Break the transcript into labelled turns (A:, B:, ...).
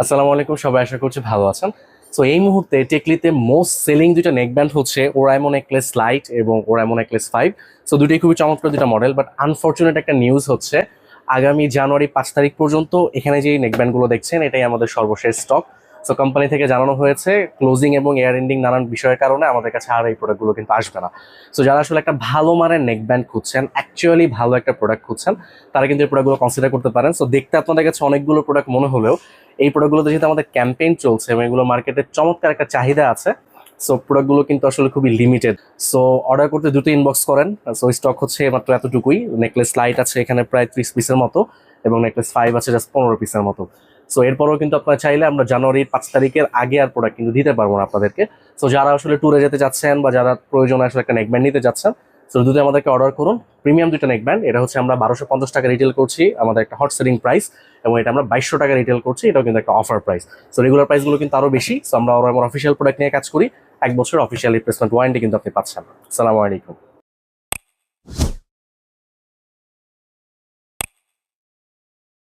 A: আসসালামু আলাইকুম, সবাই আশা করছি ভালো আছেন। সো এই মুহূর্তে টেকলিতে মোস্ট সেলিং দুইটা নেকব্যান্ড হচ্ছে ওরাইমো নেকলেস লাইট এবং ওরাইমো নেকলেস ফাইভ সো দুটোই খুবই চমৎকার দুটা মডেল বাট আনফর্চুনেট একটা নিউজ হচ্ছে, আগামী জানুয়ারি পাঁচ তারিখ পর্যন্ত এখানে যে নেকব্যান্ডগুলো দেখছেন, এটাই আমাদের সর্বশেষ স্টক সো কোম্পানি থেকে জানানো হয়েছে ক্লোজিং এবং এয়ার এন্ডিং নানান বিষয়ের কারণে আমাদের কাছে আর এই প্রোডাক্টগুলো কিন্তু আসবে না। সো যারা আসলে একটা ভালো মানের নেকব্যান্ড খুঁজছেন অ্যাকচুয়ালি ভালো একটা প্রোডাক্ট খুঁজছেন, তারা কিন্তু এই প্রোডাক্টগুলো কনসিডার করতে পারেন। সো দেখতে আপনাদের কাছে অনেকগুলো প্রোডাক্ট মনে হলেও এই প্রোডাক্টগুলোতে যেহেতু আমাদের ক্যাম্পেইন চলছে এবং এগুলো মার্কেটে চমৎকার একটা চাহিদা আছে সো প্রোডাক্টগুলো কিন্তু আসলে খুবই লিমিটেড সো অর্ডার করতে দুটো ইনবক্স করেন সো স্টক হচ্ছে মাত্র এতটুকুই নেকলেস লাইট আছে এখানে প্রায় ত্রিশ পিসের মতো এবং নেকলেস ফাইভ আছে জাস্ট পনেরো পিসের মতো। সো এরপরও কিন্তু আপনারা চাইলে আমরা জানুয়ারির পাঁচ তারিখের আগে আর প্রোডাক্ট কিন্তু দিতে পারব না আপনাদেরকে। সো যারা আসলে ট্যুরে যেতে চাচ্ছেন বা যারা প্রয়োজনে আসলে একটা নেকব্যান্ড নিতে যাচ্ছেন সো দুটো আমাদেরকে অর্ডার করুন। প্রিমিয়াম দুটো নেকব্যান্ড এটা হচ্ছে আমরা বারোশো পঞ্চাশ টাকা রিটেল করছি, আমাদের একটা হট সেলিং প্রাইস এবং এটা আমরা বাইশশো টাকা রিটেল করছি, এটাও কিন্তু একটা অফার প্রাইস সো রেগুলার প্রাইসগুলো কিন্তু আরও বেশি সো আমরা আমার অফিসিয়াল প্রোডাক্ট নিয়ে কাজ করি, এক বছর অফিসিয়াল রিপ্লেসমেন্ট ওয়ারেন্টি কিন্তু আপনি পাচ্ছেন আসসালামু আলাইকুম